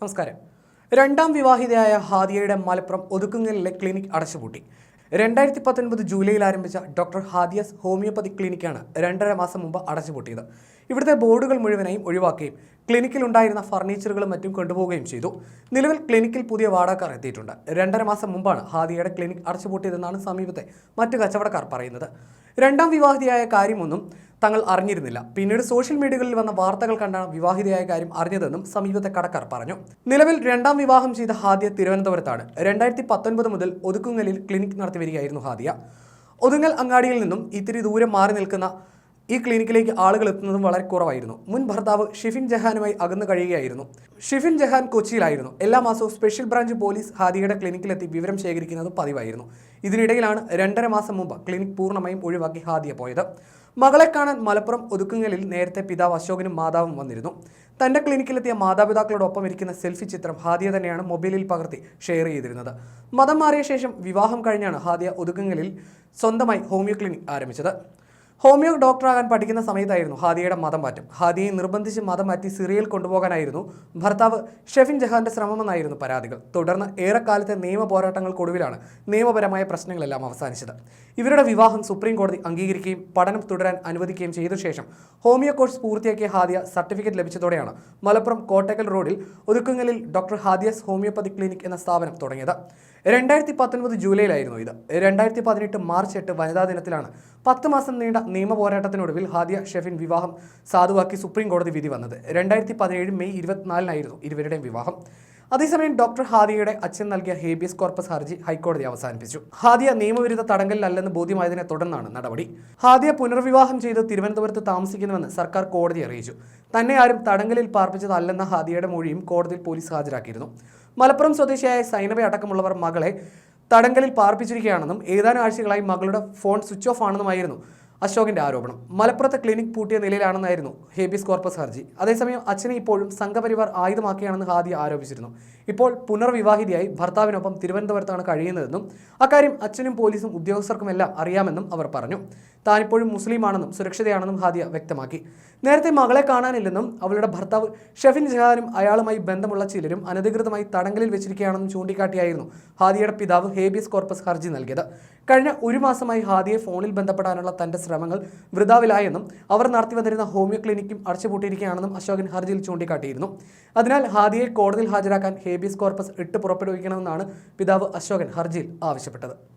നമസ്കാരം. രണ്ടാം വിവാഹിതയായ ഹാദിയയുടെ മലപ്പുറം ഒതുക്കുങ്ങലിലെ ക്ലിനിക് അടച്ചുപൂട്ടി. രണ്ടായിരത്തി പത്തൊൻപത് ജൂലൈയിൽ ആരംഭിച്ച ഡോക്ടർ ഹാദിയസ് ഹോമിയോപ്പതി ക്ലിനിക്കാണ് രണ്ടര മാസം മുമ്പ് അടച്ചുപൂട്ടിയത്. ഇവിടുത്തെ ബോർഡുകൾ മുഴുവനായും ഒഴിവാക്കുകയും ക്ലിനിക്കിൽ ഉണ്ടായിരുന്ന ഫർണിച്ചറുകളും മറ്റും കൊണ്ടുപോവുകയും ചെയ്തു. നിലവിൽ ക്ലിനിക്കിൽ പുതിയ വാടകക്കാർ എത്തിയിട്ടുണ്ട്. രണ്ടര മാസം മുമ്പാണ് ഹാദിയയുടെ ക്ലിനിക് അടച്ചുപൂട്ടിയതെന്നാണ് സമീപത്തെ മറ്റു കച്ചവടക്കാർ പറയുന്നത്. രണ്ടാം വിവാഹിതയായ കാര്യമൊന്നും തങ്ങൾ അറിഞ്ഞിരുന്നില്ല. പിന്നീട് സോഷ്യൽ മീഡിയകളിൽ വന്ന വാർത്തകൾ കണ്ടാണ് വിവാഹിതയായ കാര്യം അറിഞ്ഞതെന്നും സമീപത്തെ കടക്കാർ പറഞ്ഞു. നിലവിൽ രണ്ടാം വിവാഹം ചെയ്ത ഹാദിയ തിരുവനന്തപുരത്താണ്. രണ്ടായിരത്തി പത്തൊൻപത് മുതൽ ഒതുക്കുങ്ങലിൽ ക്ലിനിക് നടത്തി വരികയായിരുന്നു ഹാദിയ. ഒതുങ്ങൽ അങ്ങാടിയിൽ നിന്നും ഇത്തിരി ദൂരം മാറി നിൽക്കുന്ന ഈ ക്ലിനിക്കിലേക്ക് ആളുകൾ എത്തുന്നതും വളരെ കുറവായിരുന്നു. മുൻ ഭർത്താവ് ഷിഫിൻ ജഹാനുമായി അകന്നു കഴിയുകയായിരുന്നു. ഷിഫിൻ ജഹാൻ കൊച്ചിയിലായിരുന്നു. എല്ലാ മാസവും സ്പെഷ്യൽ ബ്രാഞ്ച് പോലീസ് ഹാദിയയുടെ ക്ലിനിക്കിലെത്തി വിവരം ശേഖരിക്കുന്നത് പതിവായിരുന്നു. ഇതിനിടയിലാണ് രണ്ടര മാസം മുമ്പ് ക്ലിനിക് പൂർണമായും ഒഴിവാക്കി ഹാദിയ പോയത്. മകളെ കാണാൻ മലപ്പുറം ഒതുക്കുങ്ങലിൽ നേരത്തെ പിതാവ് അശോകനും മാതാവും വന്നിരുന്നു. തന്റെ ക്ലിനിക്കിലെത്തിയ മാതാപിതാക്കളോടൊപ്പം ഇരിക്കുന്ന സെൽഫി ചിത്രം ഹാദിയ തന്നെയാണ് മൊബൈലിൽ പകർത്തി ഷെയർ ചെയ്തിരുന്നത്. മതം മാറിയ ശേഷം വിവാഹം കഴിഞ്ഞാണ് ഹാദിയ ഒതുക്കുങ്ങലിൽ സ്വന്തമായി ഹോമിയോ ക്ലിനിക് ആരംഭിച്ചത്. ഹോമിയോ ഡോക്ടറാകാൻ പഠിക്കുന്ന സമയത്തായിരുന്നു ഹാദിയയുടെ മതം മാറ്റം. ഹാദിയെ നിർബന്ധിച്ച് മതം മാറ്റി സിറിയയിൽ കൊണ്ടുപോകാനായിരുന്നു ഭർത്താവ് ഷെഫിൻ ജഹാന്റെ ശ്രമമെന്നായിരുന്നു പരാതികൾ. തുടർന്ന് ഏറെക്കാലത്തെ നിയമ പോരാട്ടങ്ങൾക്കൊടുവിലാണ് നിയമപരമായ പ്രശ്നങ്ങളെല്ലാം അവസാനിച്ചത്. ഇവരുടെ വിവാഹം സുപ്രീം കോടതി അംഗീകരിക്കുകയും പഠനം തുടരാൻ അനുവദിക്കുകയും ചെയ്ത ശേഷം ഹോമിയോ കോഴ്സ് പൂർത്തിയാക്കിയ ഹാദിയ സർട്ടിഫിക്കറ്റ് ലഭിച്ചതോടെയാണ് മലപ്പുറം കോട്ടക്കൽ റോഡിൽ ഒതുക്കുങ്ങലിൽ ഡോക്ടർ ഹാദിയസ് ഹോമിയോപ്പതി ക്ലിനിക് എന്ന സ്ഥാപനം തുടങ്ങിയത്. രണ്ടായിരത്തി പത്തൊൻപത് ജൂലൈയിലായിരുന്നു ഇത്. രണ്ടായിരത്തി പതിനെട്ട് മാർച്ച് എട്ട് വനിതാ ദിനത്തിലാണ് പത്ത് മാസം നീണ്ട നിയമ പോരാട്ടത്തിനൊടുവിൽ ഹാദിയ ഷെഫിൻ വിവാഹം സാധുവാക്കി സുപ്രീം കോടതി വിധി വന്നത്. രണ്ടായിരത്തി പതിനേഴ് മെയ് ഇരുപത്തിനാലിനായിരുന്നു ഇരുവരുടെയും വിവാഹം. അതേസമയം ഡോക്ടർ ഹാദിയയുടെ അച്ഛൻ നൽകിയ ഹേബിയസ് കോർപ്പസ് ഹർജി ഹൈക്കോടതി അവസാനിപ്പിച്ചു. ഹാദിയ നിയമവിരുദ്ധ തടങ്കലിലല്ലെന്ന് ബോധ്യമായതിനെ തുടർന്നാണ് നടപടി. ഹാദിയ പുനർവിവാഹം ചെയ്ത് തിരുവനന്തപുരത്ത് താമസിക്കുന്നുവെന്ന് സർക്കാർ കോടതി അറിയിച്ചു. തന്നെ ആരും തടങ്കലിൽ പാർപ്പിച്ചതല്ലെന്ന ഹാദിയയുടെ മൊഴിയും കോടതിയിൽ പോലീസ് ഹാജരാക്കിയിരുന്നു. മലപ്പുറം സ്വദേശിയായ സൈനബ അടക്കമുള്ളവർ മകളെ തടങ്കലിൽ പാർപ്പിച്ചിരിക്കുകയാണെന്നും ഏതാനും ആഴ്ചകളായി മകളുടെ ഫോൺ സ്വിച്ച് ഓഫ് ആണെന്നുമായിരുന്നു അശോകിന്റെ ആരോപണം. മലപ്പുറത്തെ ക്ലിനിക് പൂട്ടിയ നിലയിലാണെന്നായിരുന്നു ഹേബിസ് കോർപ്പസ് ഹർജി. അതേസമയം അച്ഛനെ ഇപ്പോഴും സംഘപരിവാർ ആയുധമാക്കിയാണെന്ന് ഹാദി ആരോപിച്ചിരുന്നു. ഇപ്പോൾ പുനർവിവാഹിതയായി ഭർത്താവിനൊപ്പം തിരുവനന്തപുരത്താണ് കഴിയുന്നതെന്നും അക്കാര്യം അച്ഛനും പോലീസും ഉദ്യോഗസ്ഥർക്കുമെല്ലാം അറിയാമെന്നും അവർ പറഞ്ഞു. താനിപ്പോഴും മുസ്ലിമാണെന്നും സുരക്ഷിതയാണെന്നും ഹാദിയ വ്യക്തമാക്കി. നേരത്തെ മകളെ കാണാനില്ലെന്നും അവളുടെ ഭർത്താവ് ഷെഫിൻ ജഹാനും അയാളുമായി ബന്ധമുള്ള ചിലരും അനധികൃതമായി തടങ്കലിൽ വെച്ചിരിക്കുകയാണെന്നും ചൂണ്ടിക്കാട്ടിയായിരുന്നു ഹാദിയയുടെ പിതാവ് ഹേബിയസ് കോർപ്പസ് ഹർജി നൽകിയത്. കഴിഞ്ഞ ഒരു മാസമായി ഹാദിയെ ഫോണിൽ ബന്ധപ്പെടാനുള്ള തന്റെ ശ്രമങ്ങൾ വൃതാവിലായെന്നും അവർ നടത്തിവന്നിരുന്ന ഹോമിയോ ക്ലിനിക്കും അടച്ചുപൂട്ടിയിരിക്കുകയാണെന്നും അശോകൻ ഹർജിയിൽ ചൂണ്ടിക്കാട്ടിയിരുന്നു. അതിനാൽ ഹാദിയെ കോടതിയിൽ ഹാജരാക്കാൻ ഹേബിയസ് കോർപ്പസ് ഇട്ട് പുറപ്പെടുവിക്കണമെന്നാണ് പിതാവ് അശോകൻ ഹർജിയിൽ ആവശ്യപ്പെട്ടത്